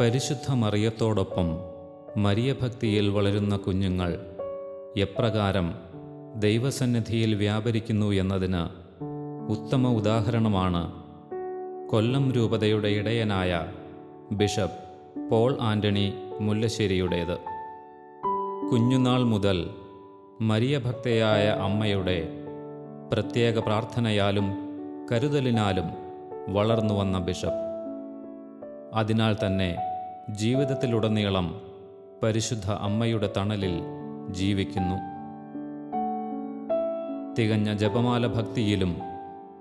പരിശുദ്ധ മറിയത്തോടൊപ്പം മരിയഭക്തിയിൽ വളരുന്ന കുഞ്ഞുങ്ങൾ എപ്രകാരം ദൈവസന്നിധിയിൽ വ്യാപരിക്കുന്നു എന്നതിന് ഉത്തമ ഉദാഹരണമാണ് കൊല്ലം രൂപതയുടെ ഇടയനായ ബിഷപ്പ് പോൾ ആന്റണി മുല്ലശ്ശേരിയുടേത്. കുഞ്ഞുനാൾ മുതൽ മരിയഭക്തയായ അമ്മയുടെ പ്രത്യേക പ്രാർത്ഥനയാലും കരുതലിനാലും വളർന്നു വന്ന ബിഷപ്പ്. അതിനാൽ തന്നെ ജീവിതത്തിലുടനീളം പരിശുദ്ധ അമ്മയുടെ തണലിൽ ജീവിക്കുന്നു. തികഞ്ഞ ജപമാല ഭക്തിയിലും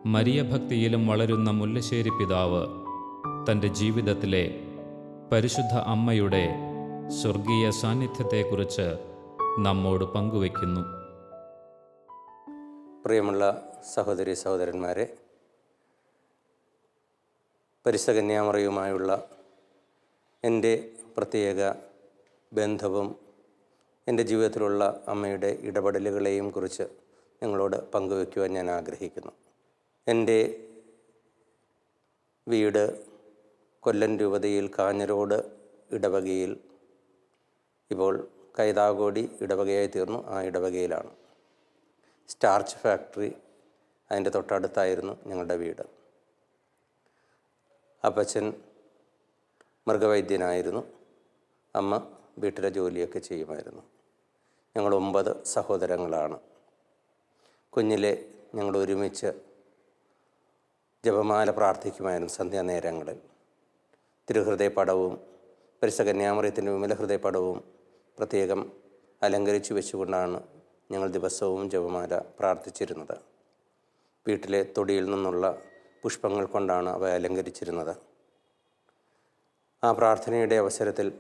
മരിയ ഭക്തിയിലും വളരുന്ന മുല്ലശ്ശേരി പിതാവ് തന്റെ ജീവിതത്തിലെ പരിശുദ്ധ അമ്മയുടെ സ്വർഗീയ സാന്നിധ്യത്തെക്കുറിച്ച് നമ്മോട് പങ്കുവയ്ക്കുന്നു. പ്രിയമുള്ള സഹോദരി സഹോദരന്മാരെ പരിശകന്യാമറയുമായുള്ള എന്റെ പ്രത്യേക ബന്ധവും എന്റെ ജീവിതത്തിലുള്ള അമ്മയുടെ ഇടപെടലുകളെയും കുറിച്ച് നിങ്ങളോട് പങ്കുവയ്ക്കുവാൻ ഞാൻ ആഗ്രഹിക്കുന്നു. എന്റെ വീട് കൊല്ലം രൂപതയിൽ കാഞ്ഞരോട് ഇടവകയിൽ ഇപ്പോൾ കൈതാകോടി ഇടവകയായി തീർന്നു. ആ ഇടവകയിലാണ്. സ്റ്റാർച്ച് ഫാക്ടറി അതിന്റെ തൊട്ടടുത്തായിരുന്നു ഞങ്ങളുടെ വീട്. അപ്പച്ചൻ മൃഗവൈദ്യനായിരുന്നു. അമ്മ വീട്ടിലെ ജോലിയൊക്കെ ചെയ്യുമായിരുന്നു. ഞങ്ങൾ ഒമ്പത് സഹോദരങ്ങളാണ്. കുഞ്ഞിലെ ഞങ്ങൾ ഒരുമിച്ച് ജപമാല പ്രാർത്ഥിക്കുമായിരുന്നു സന്ധ്യാനേരങ്ങളിൽ. തിരുഹൃദയ പടവും പരിശ കന്യാമറിയത്തിന്റെ വിമല ഹൃദയ പ്രത്യേകം അലങ്കരിച്ചു വെച്ചുകൊണ്ടാണ് ഞങ്ങൾ ദിവസവും ജപമാല പ്രാർത്ഥിച്ചിരുന്നത്. വീട്ടിലെ തൊടിയിൽ നിന്നുള്ള പുഷ്പങ്ങൾ കൊണ്ടാണ് അവ അലങ്കരിച്ചിരുന്നത്. ആ പ്രാർത്ഥനയുടെ അവസരത്തിൽ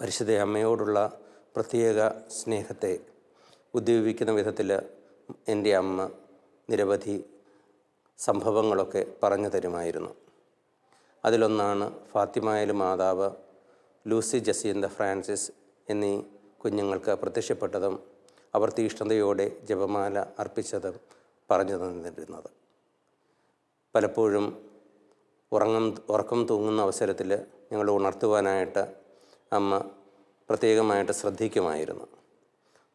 പരിശുദ്ധ അമ്മയോടുള്ള പ്രത്യേക സ്നേഹത്തെ ഉദ്ദീപിക്കുന്ന വിധത്തിൽ എന്റെ അമ്മ നിരവധി സംഭവങ്ങളൊക്കെ പറഞ്ഞു തരുമായിരുന്നു. അതിലൊന്നാണ് ഫാത്തിമായിൽ മാതാവ് ലൂസി ജസീന്ത ഫ്രാൻസിസ് എന്നീ കുഞ്ഞുങ്ങൾക്ക് പ്രത്യക്ഷപ്പെട്ടതും അവർ തീഷ്ണതയോടെ ജപമാല അർപ്പിച്ചതും പറഞ്ഞു തന്നിരുന്നത്. പലപ്പോഴും ഉറങ്ങം ഉറക്കം തൂങ്ങുന്ന അവസരത്തിൽ ഞങ്ങൾ ഉണർത്തുവാനായിട്ട് അമ്മ പ്രത്യേകമായിട്ട് ശ്രദ്ധിക്കുമായിരുന്നു.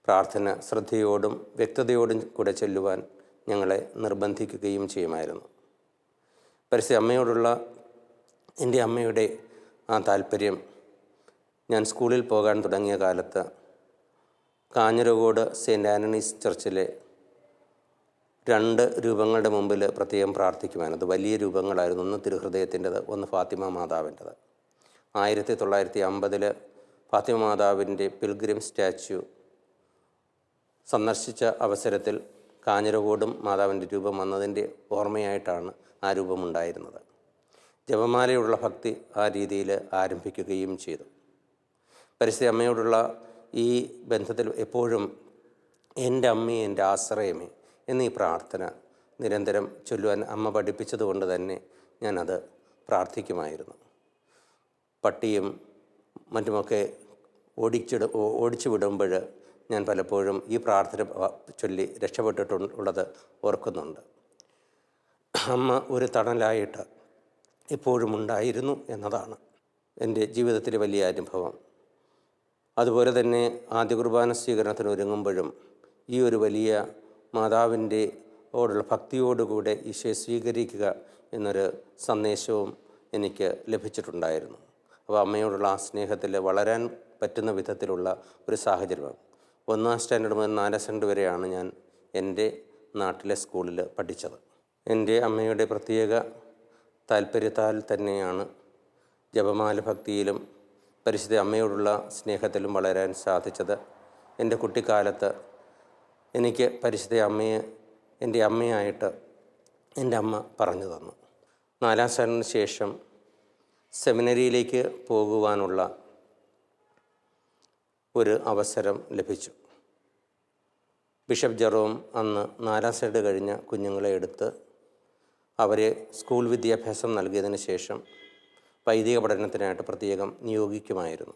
പ്രാർത്ഥന ശ്രദ്ധയോടും വ്യക്തതയോടും കൂടെ ചെല്ലുവാൻ ഞങ്ങളെ നിർബന്ധിക്കുകയും ചെയ്യുമായിരുന്നു. പരിസ്ഥിതി അമ്മയോടുള്ള എന്റെ അമ്മയുടെ ആ താല്പര്യം ഞാൻ സ്കൂളിൽ പോകാൻ തുടങ്ങിയ കാലത്ത് കാഞ്ഞിരകോട് സെയിന്റ് ആന്റണീസ് ചർച്ചിലെ രണ്ട് രൂപങ്ങളുടെ മുമ്പിൽ പ്രത്യേകം പ്രാർത്ഥിക്കുവാൻ. അത് വലിയ രൂപങ്ങളായിരുന്നു. ഒന്ന് തിരുഹൃദയത്തിന്റെത് ഒന്ന് ഫാത്തിമ മാതാവിന്റെത്. ആയിരത്തി തൊള്ളായിരത്തി അമ്പതിൽ ഫാത്തിമ മാതാവിന്റെ പിൽഗ്രിം സ്റ്റാച്യു സന്ദർശിച്ച അവസരത്തിൽ കാഞ്ഞിരകോടും മാതാവിന്റെ രൂപം വന്നതിന്റെ ഓർമ്മയായിട്ടാണ് ആ രൂപമുണ്ടായിരുന്നത്. ജപമാലയോടുള്ള ഭക്തി ആ രീതിയിൽ ആരംഭിക്കുകയും ചെയ്തു. പരിസ്ഥിതി അമ്മയോടുള്ള ഈ ബന്ധത്തിൽ എപ്പോഴും എന്റെ അമ്മയെ എന്റെ ആശ്രയമേ എന്നീ പ്രാർത്ഥന നിരന്തരം ചൊല്ലുവാൻ അമ്മ പഠിപ്പിച്ചതുകൊണ്ട് തന്നെ ഞാനത് പ്രാർത്ഥിക്കുമായിരുന്നു. പട്ടിയും മറ്റുമൊക്കെ ഓടിച്ചിട ഓടിച്ചു വിടുമ്പോൾ ഞാൻ പലപ്പോഴും ഈ പ്രാർത്ഥന ചൊല്ലി രക്ഷപ്പെട്ടിട്ടുള്ളത് ഓർക്കുന്നുണ്ട്. അമ്മ ഒരു തണലായിട്ട് എപ്പോഴും ഉണ്ടായിരുന്നു എന്നതാണ് എന്റെ ജീവിതത്തിലെ വലിയ അനുഭവം. അതുപോലെ തന്നെ ആദ്യ കുർബാന സ്വീകരണത്തിന് ഒരുങ്ങുമ്പോഴും ഈ ഒരു വലിയ മാതാവിന്റെ ഓടുള്ള ഭക്തിയോടുകൂടെ ഈശോയെ സ്വീകരിക്കുക എന്നൊരു സന്ദേശവും എനിക്ക് ലഭിച്ചിട്ടുണ്ടായിരുന്നു. അപ്പോൾ അമ്മയോടുള്ള ആ സ്നേഹത്തിൽ വളരാൻ പറ്റുന്ന വിധത്തിലുള്ള ഒരു സാഹചര്യമാണ് ഒന്നാം സ്റ്റാൻഡേർഡ് മുതൽ നാലാം സ്റ്റാൻഡേർഡ് വരെയാണ് ഞാൻ എന്റെ നാട്ടിലെ സ്കൂളിൽ പഠിച്ചത്. എന്റെ അമ്മയുടെ പ്രത്യേക താല്പര്യത്താൽ തന്നെയാണ് ജപമാല ഭക്തിയിലും പരിശുദ്ധ അമ്മയോടുള്ള സ്നേഹത്തിലും വളരാൻ സാധിച്ചത്. എന്റെ കുട്ടിക്കാലത്ത് എനിക്ക് പരിശുദ്ധ അമ്മയെ എന്റെ അമ്മയായിട്ട് എന്റെ അമ്മ പറഞ്ഞു തന്നു. നാലാം സ്ഥാനത്തിന് ശേഷം സെമിനറിയിലേക്ക് പോകുവാനുള്ള ഒരു അവസരം ലഭിച്ചു. ബിഷപ്പ് ജെറോം അന്ന് നാലാം സൈഡ് കഴിഞ്ഞ കുഞ്ഞുങ്ങളെ എടുത്ത് അവരെ സ്കൂൾ വിദ്യാഭ്യാസം നൽകിയതിന് ശേഷം വൈദിക പഠനത്തിനായിട്ട് പ്രത്യേകം നിയോഗിക്കുമായിരുന്നു.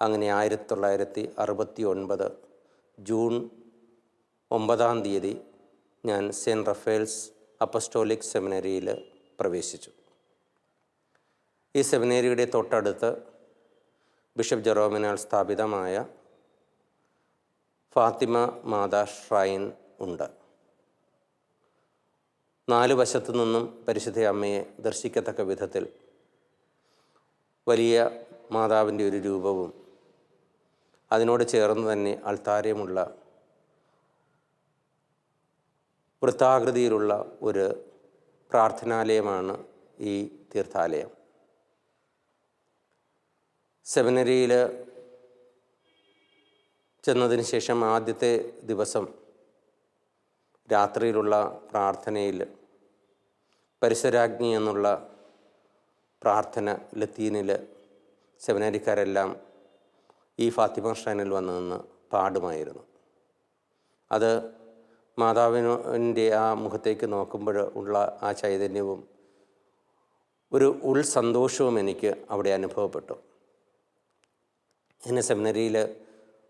അങ്ങനെ ആയിരത്തി തൊള്ളായിരത്തി അറുപത്തി ഒൻപത് ജൂൺ ഒമ്പതാം തീയതി ഞാൻ സെന്റ് റഫേൽസ് അപ്പസ്റ്റോലിക് സെമിനറിയിൽ പ്രവേശിച്ചു. ഈ സെമിനറിയുടെ തൊട്ടടുത്ത് ബിഷപ്പ് ജെറോമിനാൽ സ്ഥാപിതമായ ഫാത്തിമ മാതാ ഷ്രൈൻ ഉണ്ട്. നാല് വശത്തു നിന്നും പരിശുദ്ധ അമ്മയെ ദർശിക്കത്തക്ക വിധത്തിൽ വലിയ മാതാവിന്റെ ഒരു രൂപവും അതിനോട് ചേർന്ന് തന്നെ അൾത്താരയുമുള്ള വൃത്താകൃതിയിലുള്ള ഒരു പ്രാർത്ഥനാലയമാണ് ഈ തീർത്ഥാലയം. സെമിനറിയിൽ ചെന്നതിന് ശേഷം ആദ്യത്തെ ദിവസം രാത്രിയിലുള്ള പ്രാർത്ഥനയിൽ പരിസരാജ്ഞി എന്നുള്ള പ്രാർത്ഥന ലത്തീനിൽ സെമിനാരിക്കാരെല്ലാം ഈ ഫാത്തിമ ഷ്രൈനിൽ വന്ന് നിന്ന് പാടുമായിരുന്നു. അത് മാതാവിന്റെ ആ മുഖത്തേക്ക് നോക്കുമ്പോൾ ഉള്ള ആ ചൈതന്യവും ഒരു ഉൾസന്തോഷവും എനിക്ക് അവിടെ അനുഭവപ്പെട്ടു. എന്നെ സെമിനറിയിൽ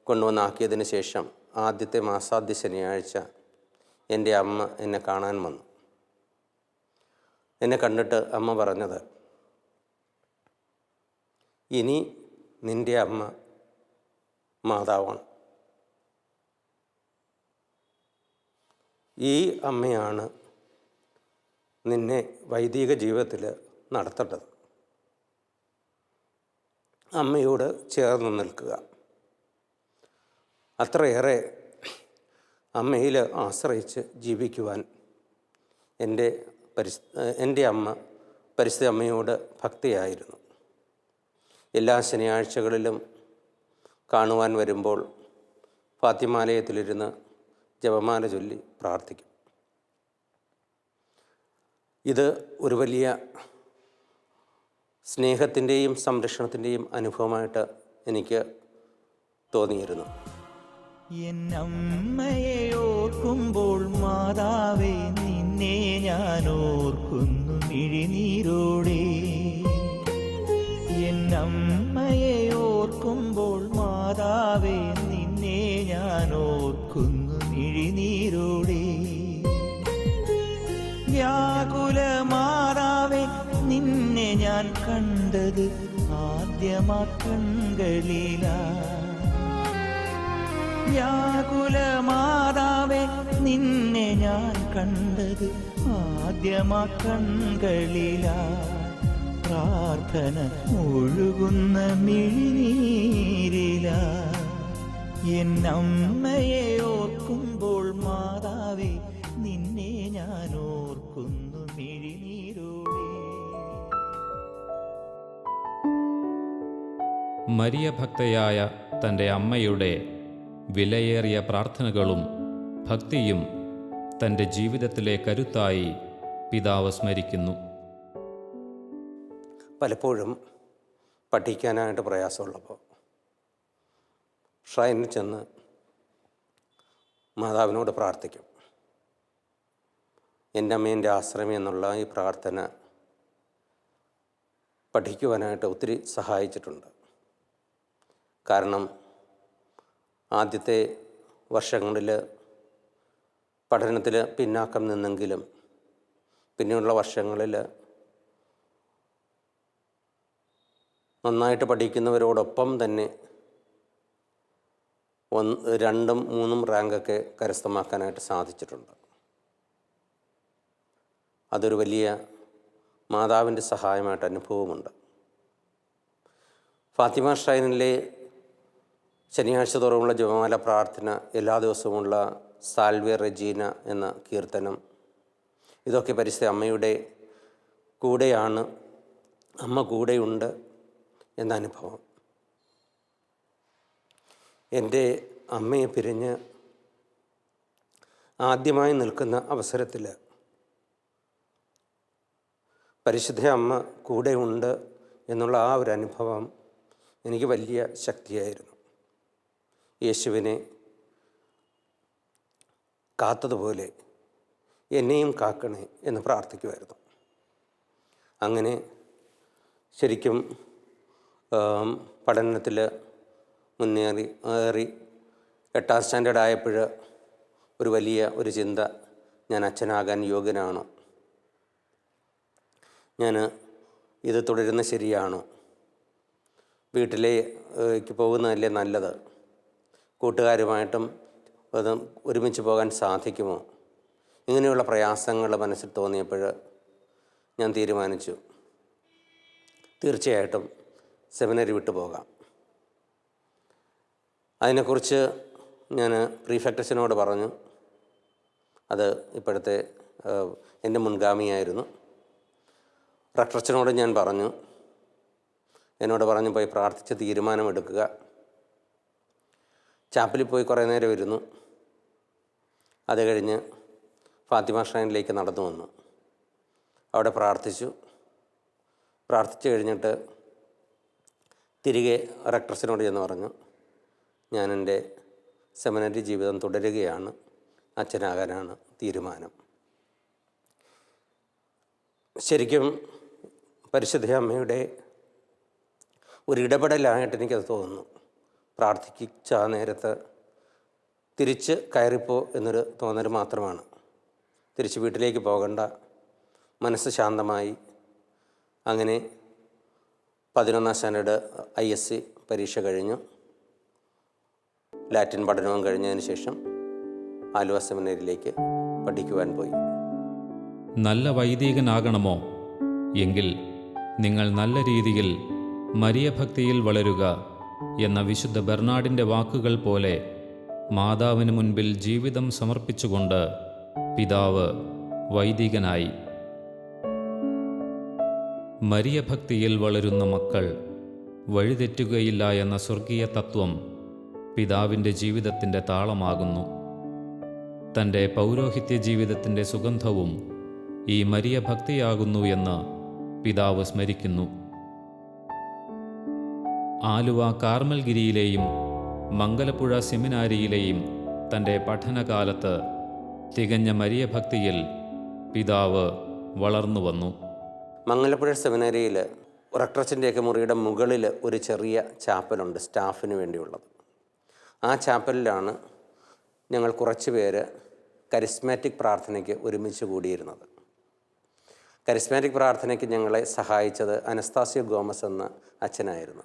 കൊണ്ടുവന്നാക്കിയതിന് ശേഷം ആദ്യത്തെ മാസാദ്യ ശനിയാഴ്ച എന്റെ അമ്മ എന്നെ കാണാൻ വന്നു. എന്നെ കണ്ടിട്ട് അമ്മ പറഞ്ഞത് ഇനി നിന്റെ അമ്മ മാതാവാണ്. ഈ അമ്മയാണ് നിന്നെ വൈദിക ജീവിതത്തിൽ നടത്തേണ്ടത്. അമ്മയോട് ചേർന്ന് നിൽക്കുക. അത്രയേറെ അമ്മയിൽ ആശ്രയിച്ച് ജീവിക്കുവാൻ എന്റെ പരിസ് എന്റെ അമ്മ പരിസ്ഥിതി അമ്മയോട് ഭക്തിയായിരുന്നു. എല്ലാ ശനിയാഴ്ചകളിലും കാണുവാൻ വരുമ്പോൾ ഫാത്തിമാലയത്തിലിരുന്ന് ജപമാല ചൊല്ലി പ്രാർത്ഥിക്കും. ഇത് ഒരു വലിയ സ്നേഹത്തിന്റെയും സംരക്ഷണത്തിന്റെയും അനുഭവമായിട്ട് എനിക്ക് തോന്നിയിരുന്നു. എന്നമ്മയെ ഓർക്കുമ്പോൾ മാതാവേ നിന്നെ ഞാൻ ഓർക്കുന്നു മിഴിനീരോടെ. എന്നമ്മയെ ഓർക്കുമ്പോൾ മാതാവേ നിന്നെ ഞാൻ ഓർക്കുന്നു മിഴിനീരോടെ. വ്യാകുല മാതാവേ നിന്നെ ഞാൻ കണ്ടത് ആദ്യമാ വ്യാകുല മാതാവേ നിന്നെ ഞാൻ കണ്ടത് ആദ്യമാ പ്രാർത്ഥന ഒഴുകുന്ന മിഴിനീരില. എന്നമ്മയെ ഓർക്കുമ്പോൾ മാതാവേ നിന്നെ ഞാൻ ഓർക്കുന്നു മിഴിനീരോടെ. മരിയ ഭക്തയായ തന്റെ അമ്മയുടെ വിലയേറിയ പ്രാർത്ഥനകളും ഭക്തിയും തന്റെ ജീവിതത്തിലെ കരുത്തായി പിതാവ് സ്മരിക്കുന്നു. പലപ്പോഴും പഠിക്കാനായിട്ട് പ്രയാസമുള്ളപ്പോൾ ഷ്രൈനിൽ ചെന്ന് മാതാവിനോട് പ്രാർത്ഥിക്കും. എന്റെ അമ്മേന്റെ ആശ്രമം എന്നുള്ള ഈ പ്രാർത്ഥന പഠിക്കുവാനായിട്ട് ഒത്തിരി സഹായിച്ചിട്ടുണ്ട്. കാരണം ആദ്യത്തെ വർഷങ്ങളിൽ പഠനത്തിൽ പിന്നാക്കം നിന്നെങ്കിലും പിന്നെയുള്ള വർഷങ്ങളിൽ നന്നായിട്ട് പഠിക്കുന്നവരോടൊപ്പം തന്നെ ഒന്ന് രണ്ടും മൂന്നും റാങ്കൊക്കെ കരസ്ഥമാക്കാനായിട്ട് സാധിച്ചിട്ടുണ്ട്. അതൊരു വലിയ മാതാവിന്റെ സഹായമായിട്ട് അനുഭവമുണ്ട്. ഫാത്തിമ ഷ്രൈനിലെ ശനിയാഴ്ച തോറുമുള്ള ജപമാല പ്രാർത്ഥന എല്ലാ ദിവസവുമുള്ള സാൽവ്യ റെജീന എന്ന കീർത്തനം. ഇതൊക്കെ പരിസ്ഥിതി അമ്മയുടെ കൂടെയാണ്. അമ്മ കൂടെയുണ്ട് എന്ന അനുഭവം. എന്റെ അമ്മയെ പിരിഞ്ഞ് ആദ്യമായി നിൽക്കുന്ന അവസരത്തിൽ പരിശുദ്ധ അമ്മ കൂടെയുണ്ട് എന്നുള്ള ആ ഒരു അനുഭവം എനിക്ക് വലിയ ശക്തിയായിരുന്നു. യേശുവിനെ കാത്തതുപോലെ എന്നെയും കാക്കണേ എന്ന് പ്രാർത്ഥിക്കുമായിരുന്നു അങ്ങനെ ശരിക്കും പഠനത്തിൽ മുന്നേറി ഏറി എട്ടാം സ്റ്റാൻഡേർഡ് ആയപ്പോൾ ഒരു വലിയ ഒരു ചിന്ത ഞാൻ അച്ഛനാകാൻ യോഗ്യനാണോ. ഞാൻ ഇത് തുടരുന്ന ശരിയാണോ. വീട്ടിലേക്ക് പോകുന്നതല്ലേ നല്ലത്. കൂട്ടുകാരുമായിട്ടും ഒരുമിച്ച് പോകാൻ സാധിക്കുമോ? ഇങ്ങനെയുള്ള പ്രയാസങ്ങൾ മനസ്സിൽ തോന്നിയപ്പോൾ ഞാൻ തീരുമാനിച്ചു. തീർച്ചയായിട്ടും സെമിനറി വിട്ടു പോകാം. അതിനെക്കുറിച്ച് ഞാൻ പ്രീഫെക്ടസിനോട് പറഞ്ഞു. അത് ഇപ്പോഴത്തെ എന്റെ മുൻഗാമിയായിരുന്നു. റക്ടറച്ചനോട് ഞാൻ പറഞ്ഞു. എന്നോട് പറഞ്ഞു പോയി പ്രാർത്ഥിച്ച് തീരുമാനമെടുക്കുക. ചാപ്പലിൽ പോയി കുറേ നേരം ഇരുന്നു. അത് കഴിഞ്ഞ് ഫാത്തിമ ഷ്രൈനിലേക്ക് നടന്നു വന്നു. അവിടെ പ്രാർത്ഥിച്ചു. പ്രാർത്ഥിച്ചു കഴിഞ്ഞിട്ട് തിരികെ റക്ടർസിനോട് ചെന്ന് പറഞ്ഞു ഞാൻ എന്റെ സെമിനറി ജീവിതം തുടരുകയാണ്. അച്ഛനാകാനാണ് തീരുമാനം. ശരിക്കും പരിശുദ്ധ അമ്മയുടെ ഒരു ഇടപെടലായിട്ട് എനിക്കത് തോന്നുന്നു. പ്രാർത്ഥിച്ച ആ നേരത്ത് തിരിച്ച് കയറിപ്പോ എന്നൊരു തോന്നൽ മാത്രമാണ്. തിരിച്ച് വീട്ടിലേക്ക് പോകണ്ട. മനസ്സ് ശാന്തമായി. അങ്ങനെ പതിനൊന്നാം സ്റ്റാൻഡേർഡ് ഐ എസ് സി പരീക്ഷ കഴിഞ്ഞു. ലാറ്റിൻ പഠനവും കഴിഞ്ഞതിന് ശേഷം ആലുവ സെമിനറിയിലേക്ക് പഠിക്കുവാൻ പോയി. നല്ല വൈദികനാകണമോ? എങ്കിൽ നിങ്ങൾ നല്ല രീതിയിൽ മരിയഭക്തിയിൽ വളരുക. എന്ന വിശുദ്ധ ബെർണാഡിന്റെ വാക്കുകൾ പോലെ മാതാവിന് മുൻപിൽ ജീവിതം സമർപ്പിച്ചുകൊണ്ട് പിതാവ് വൈദികനായി. മരിയഭക്തിയിൽ വളരുന്ന മക്കൾ വഴിതെറ്റുകയില്ല എന്ന സ്വർഗീയ തത്വം പിതാവിന്റെ ജീവിതത്തിന്റെ താളമാകുന്നു. തന്റെ പൗരോഹിത്യ ജീവിതത്തിന്റെ സുഗന്ധവും ഈ മരിയ ഭക്തിയാകുന്നു എന്ന് പിതാവ് സ്മരിക്കുന്നു. ആലുവ കാർമൽഗിരിയിലെയും മംഗലപ്പുഴ സെമിനാരിയിലെയും തന്റെ പഠനകാലത്ത് തികഞ്ഞ മരിയ ഭക്തിയിൽ പിതാവ് വളർന്നു വന്നു. മംഗലപ്പുഴ സെമിനാരിയിൽ റക്ടറച്ചന്റെയൊക്കെ മുറിയുടെ മുകളിൽ ഒരു ചെറിയ ചാപ്പലുണ്ട് സ്റ്റാഫിന് വേണ്ടിയുള്ളത്. ആ ചാപ്പലിലാണ് ഞങ്ങൾ കുറച്ച് പേര് കരിസ്മാറ്റിക് പ്രാർത്ഥനയ്ക്ക് ഒരുമിച്ച് കൂടിയിരുന്നത്. കരിസ്മാറ്റിക് പ്രാർത്ഥനയ്ക്ക് ഞങ്ങളെ സഹായിച്ചത് അനസ്താസിയോ ഗോമസ് എന്ന അച്ഛനായിരുന്നു.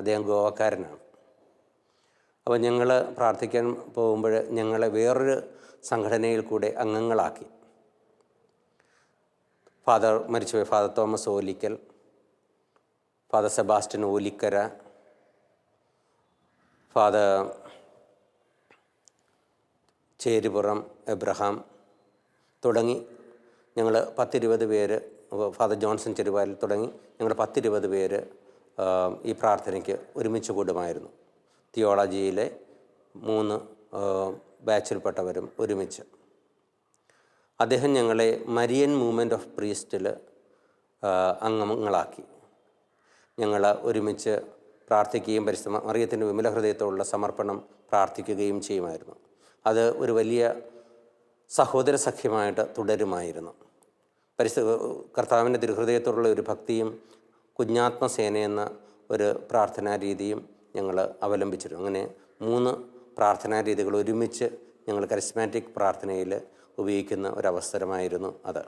അദ്ദേഹം ഗോവക്കാരനാണ്. അപ്പോൾ ഞങ്ങൾ പ്രാർത്ഥിക്കാൻ പോകുമ്പോൾ ഞങ്ങളെ വേറൊരു സംഘടനയിൽ കൂടെ അംഗങ്ങളാക്കി. ഫാദർ മരിച്ചുപോയ father Thomas Olickal father Sebastian Olikkara father Cherupuram Abraham തുടങ്ങി ഞങ്ങൾ പത്തിരുപത് പേര് ഫാദർ ജോൺസൺ ചെരുവാലിൽ തുടങ്ങി ഞങ്ങൾ പത്തിരുപത് പേര് ഈ പ്രാർത്ഥനയ്ക്ക് ഒരുമിച്ച് കൂടുമായിരുന്നു. തിയോളജിയിലെ മൂന്ന് ബാച്ചിൽപ്പെട്ടവരും ഒരുമിച്ച്. അദ്ദേഹം ഞങ്ങളെ മരിയൻ മൂവ്മെന്റ് ഓഫ് പ്രീസ്റ്റിൽ അംഗങ്ങളാക്കി. ഞങ്ങൾ ഒരുമിച്ച് പ്രാർത്ഥിക്കുകയും പരിസ്ഥിതി മറിയത്തിന്റെ വിമല ഹൃദയത്തോടുള്ള സമർപ്പണം പ്രാർത്ഥിക്കുകയും ചെയ്യുമായിരുന്നു. അത് ഒരു വലിയ സഹോദര സഖ്യമായിട്ട് തുടരുമായിരുന്നു. പരിസ്ഥിതി കർത്താവിന്റെ തിരുഹൃദയത്തോടുള്ള ഒരു ഭക്തിയും കുഞ്ഞാത്മസേന എന്ന ഒരു പ്രാർത്ഥനാ രീതിയും ഞങ്ങൾ അവലംബിച്ചിരുന്നു. അങ്ങനെ മൂന്ന് പ്രാർത്ഥനാ രീതികൾ ഒരുമിച്ച് ഞങ്ങൾ കരിസ്മാറ്റിക് പ്രാർത്ഥനയിൽ ഉപയോഗിക്കുന്ന ഒരവസരമായിരുന്നു അത്.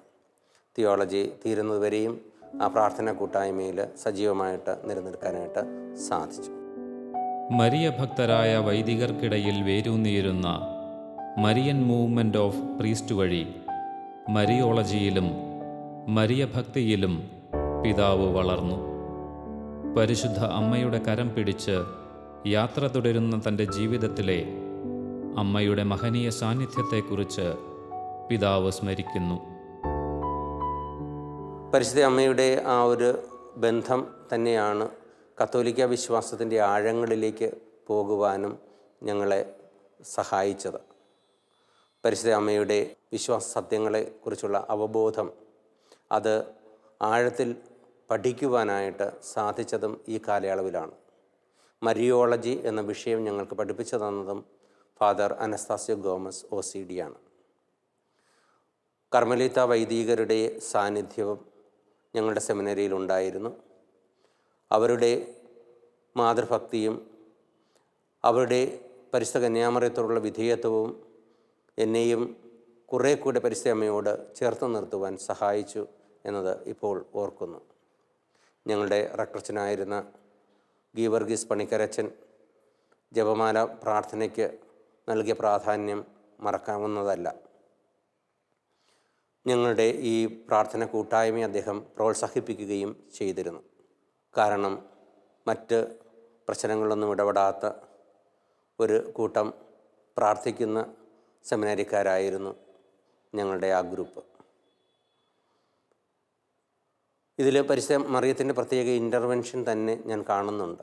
തിയോളജി തീരുന്നതുവരെയും ആ പ്രാർത്ഥന കൂട്ടായ്മയിൽ സജീവമായിട്ട് നിലനിൽക്കാനായിട്ട് സാധിച്ചു. മരിയ ഭക്തരായ വൈദികർക്കിടയിൽ വേരൂന്നിയിരുന്ന മരിയൻ മൂവ്മെന്റ് ഓഫ് പ്രീസ്റ്റ് വഴി മരിയോളജിയിലും മരിയ ഭക്തിയിലും പിതാവ് വളർന്നു. പരിശുദ്ധ അമ്മയുടെ കരം പിടിച്ച് യാത്ര തുടരുന്ന തന്റെ ജീവിതത്തിലെ അമ്മയുടെ മഹനീയ സാന്നിധ്യത്തെക്കുറിച്ച് പിതാവ് സ്മരിക്കുന്നു. പരിശുദ്ധ അമ്മയുടെ ആ ഒരു ബന്ധം തന്നെയാണ് കത്തോലിക്ക വിശ്വാസത്തിന്റെ ആഴങ്ങളിലേക്ക് പോകുവാനും ഞങ്ങളെ സഹായിച്ചത്. പരിശുദ്ധ അമ്മയുടെ വിശ്വാസ സത്യങ്ങളെക്കുറിച്ചുള്ള അവബോധം അത് ആഴത്തിൽ പഠിക്കുവാനായിട്ട് സാധിച്ചതും ഈ കാലയളവിലാണ്. മരിയോളജി എന്ന വിഷയം ഞങ്ങൾക്ക് പഠിപ്പിച്ചു തന്നതും father Anastasio Gomes O C D ആണ്. കർമ്മലീത്ത വൈദികരുടെ സാന്നിധ്യവും ഞങ്ങളുടെ സെമിനറിയിൽ ഉണ്ടായിരുന്നു. അവരുടെ മാതൃഭക്തിയും അവരുടെ പരിശുദ്ധ കന്യാമറയത്തോടുള്ള വിധേയത്വവും എന്നെയും കുറേ കൂടെ പരിസ്ഥിതി അമ്മയോട് ചേർത്ത് നിർത്തുവാൻ സഹായിച്ചു എന്നത് ഇപ്പോൾ ഓർക്കുന്നു. ഞങ്ങളുടെ റക്ടർച്ചനായിരുന്ന ഗീവർഗീസ് പണിക്കരച്ചൻ ജപമാല പ്രാർത്ഥനയ്ക്ക് നൽകിയ പ്രാധാന്യം മറക്കാവുന്നതല്ല. ഞങ്ങളുടെ ഈ പ്രാർത്ഥന കൂട്ടായ്മയെ അദ്ദേഹം പ്രോത്സാഹിപ്പിക്കുകയും ചെയ്തിരുന്നു. കാരണം മറ്റ് പ്രശ്നങ്ങളൊന്നും ഇടപെടാത്ത ഒരു കൂട്ടം പ്രാർത്ഥിക്കുന്ന സെമിനാരിക്കാരായിരുന്നു ഞങ്ങളുടെ ആ ഗ്രൂപ്പ്. ഇതിൽ പരിശുദ്ധ മറിയത്തിന്റെ പ്രത്യേക ഇന്റർവെൻഷൻ തന്നെ ഞാൻ കാണുന്നുണ്ട്.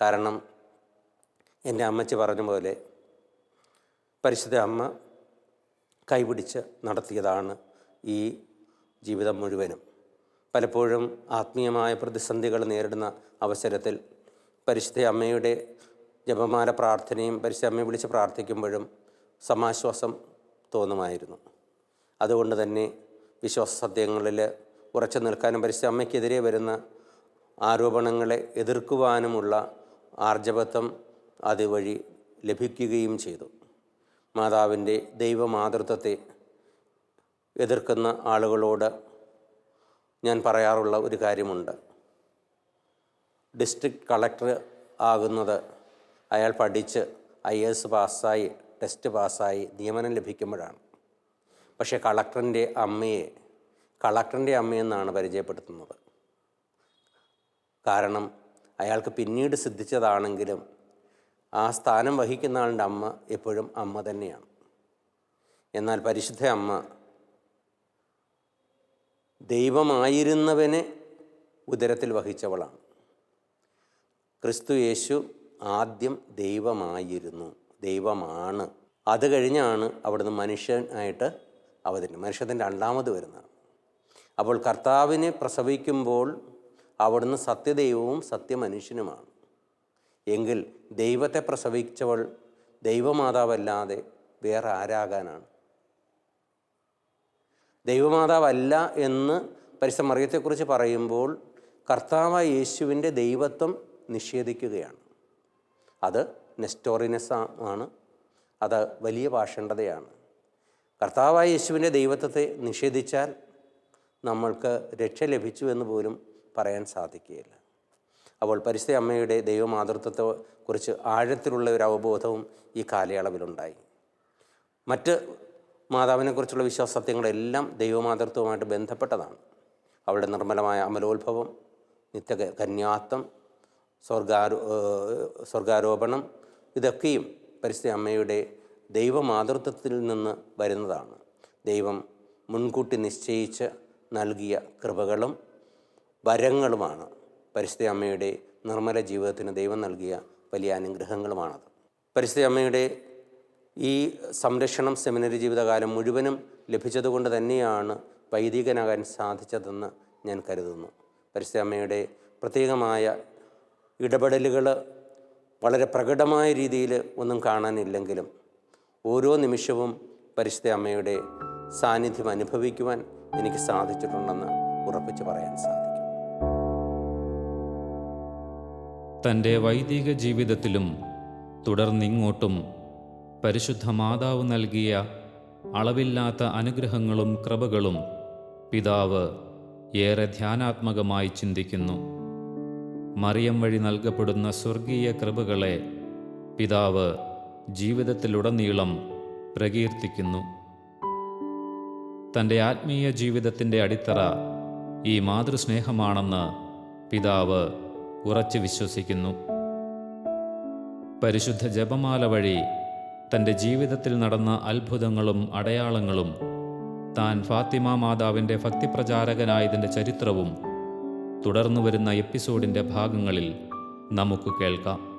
കാരണം എന്റെ അമ്മച്ചി പറഞ്ഞ പോലെ പരിശുദ്ധ അമ്മ കൈപിടിച്ച് നടത്തിയതാണ് ഈ ജീവിതം മുഴുവനും. പലപ്പോഴും ആത്മീയമായ പ്രതിസന്ധികൾ നേരിടുന്ന അവസരത്തിൽ പരിശുദ്ധ അമ്മയുടെ ജപമാല പ്രാർത്ഥനയും പരിശുദ്ധ അമ്മയെ വിളിച്ച് പ്രാർത്ഥിക്കുമ്പോഴും സമാശ്വാസം തോന്നുമായിരുന്നു. അതുകൊണ്ട് തന്നെ വിശ്വാസ സത്യങ്ങളിൽ ഉറച്ചു നിൽക്കാനും പരിശ്രമയ്ക്കെതിരെ വരുന്ന ആരോപണങ്ങളെ എതിർക്കുവാനുമുള്ള ആർജവത്വം അതുവഴി ലഭിക്കുകയും ചെയ്തു. മാതാവിന്റെ ദൈവമാതൃത്വത്തെ എതിർക്കുന്ന ആളുകളോട് ഞാൻ പറയാറുള്ള ഒരു കാര്യമുണ്ട്. ഡിസ്ട്രിക്ട് കളക്ടർ ആകുന്നത് അയാൾ പഠിച്ച് ഐ എസ് പാസ്സായി ടെസ്റ്റ് പാസ്സായി നിയമനം ലഭിക്കുമ്പോഴാണ്. പക്ഷേ കളക്ടറിന്റെ അമ്മയെ കളക്ടറിന്റെ അമ്മയെന്നാണ് പരിചയപ്പെടുത്തുന്നത്. കാരണം അയാൾക്ക് പിന്നീട് സിദ്ധിച്ചതാണെങ്കിലും ആ സ്ഥാനം വഹിക്കുന്ന ആളുടെ അമ്മ എപ്പോഴും അമ്മ തന്നെയാണ്. എന്നാൽ പരിശുദ്ധ അമ്മ ദൈവമായിരുന്നവനെ ഉദരത്തിൽ വഹിച്ചവളാണ്. ക്രിസ്തു യേശു ആദ്യം ദൈവമായിരുന്നു. ദൈവമാണ്. അത് കഴിഞ്ഞാണ് അവിടുന്ന് മനുഷ്യനായിട്ട് അവതരണം മനുഷ്യത്തിന്റെ രണ്ടാമത് വരുന്നതാണ്. അപ്പോൾ കർത്താവിനെ പ്രസവിക്കുമ്പോൾ അവിടുന്ന് സത്യദൈവവും സത്യമനുഷ്യനുമാണ്. എങ്കിൽ ദൈവത്തെ പ്രസവിച്ചവൾ ദൈവമാതാവല്ലാതെ വേറെ ആരാകാനാണ്? ദൈവമാതാവല്ല എന്ന് പരിസമറിയത്തെക്കുറിച്ച് മറിയത്തെക്കുറിച്ച് പറയുമ്പോൾ കർത്താവായ യേശുവിന്റെ ദൈവത്വം നിഷേധിക്കുകയാണ്. അത് നെസ്റ്റോറിനസ് ആണ്. അത് വലിയ ഭാഷണ്ഡതയാണ് കർത്താവായ യേശുവിന്റെ ദൈവത്വത്തെ നിഷേധിച്ചാൽ നമ്മൾക്ക് രക്ഷ ലഭിച്ചു എന്ന് പോലും പറയാൻ സാധിക്കുകയില്ല. അപ്പോൾ പരിസ്ഥിതി അമ്മയുടെ ദൈവമാതൃത്വത്തെ കുറിച്ച് ആഴത്തിലുള്ള ഒരു അവബോധവും ഈ കാലയളവിലുണ്ടായി. മറ്റ് മാതാവിനെക്കുറിച്ചുള്ള വിശ്വാസത്യങ്ങളെല്ലാം ദൈവമാതൃത്വവുമായിട്ട് ബന്ധപ്പെട്ടതാണ്. അവളുടെ നിർമ്മലമായ അമലോത്ഭവം നിത്യ കന്യാത്വം സ്വർഗാരോ സ്വർഗാരോപണം ഇതൊക്കെയും പരിസ്ഥിതി അമ്മയുടെ ദൈവമാതൃത്വത്തിൽ നിന്ന് വരുന്നതാണ്. ദൈവം മുൻകൂട്ടി നിശ്ചയിച്ച് നൽകിയ കൃപകളും വരങ്ങളുമാണ്. പരിസ്ഥിതി അമ്മയുടെ നിർമ്മല ജീവിതത്തിന് ദൈവം നൽകിയ വലിയ അനുഗ്രഹങ്ങളുമാണത്. പരിസ്ഥിതി അമ്മയുടെ ഈ സംരക്ഷണം സെമിനറി ജീവിതകാലം മുഴുവനും ലഭിച്ചതുകൊണ്ട് തന്നെയാണ് വൈദികനാകാൻ സാധിച്ചതെന്ന് ഞാൻ കരുതുന്നു. പരിസ്ഥിതി അമ്മയുടെ പ്രത്യേകമായ ഇടപെടലുകൾ വളരെ പ്രകടമായ രീതിയിൽ ഒന്നും കാണാനില്ലെങ്കിലും ഓരോ നിമിഷവും പരിശുദ്ധ അമ്മയുടെ സാന്നിധ്യം അനുഭവിക്കുവാൻ എനിക്ക് സാധിച്ചിട്ടുണ്ടെന്ന് ഉറപ്പിച്ച് പറയാൻ സാധിക്കും. തന്റെ വൈദിക ജീവിതത്തിലും തുടർന്നിങ്ങോട്ടും പരിശുദ്ധ മാതാവ് നൽകിയ അളവില്ലാത്ത അനുഗ്രഹങ്ങളും കൃപകളും പിതാവ് ഏറെ ധ്യാനാത്മകമായി ചിന്തിക്കുന്നു. മറിയം വഴി നൽകപ്പെടുന്ന സ്വർഗീയ കൃപകളെ പിതാവ് ജീവിതത്തിലുടനീളം പ്രകീർത്തിക്കുന്നു. തന്റെ ആത്മീയ ജീവിതത്തിന്റെ അടിത്തറ ഈ മാതൃസ്നേഹമാണെന്ന് പിതാവ് ഉറച്ചു വിശ്വസിക്കുന്നു. പരിശുദ്ധ ജപമാല വഴി തന്റെ ജീവിതത്തിൽ നടന്ന അത്ഭുതങ്ങളും അടയാളങ്ങളും താൻ ഫാത്തിമ മാതാവിന്റെ ഭക്തിപ്രചാരകനായതിന്റെ ചരിത്രവും തുടർന്നു വരുന്ന എപ്പിസോഡിന്റെ ഭാഗങ്ങളിൽ നമുക്ക് കേൾക്കാം.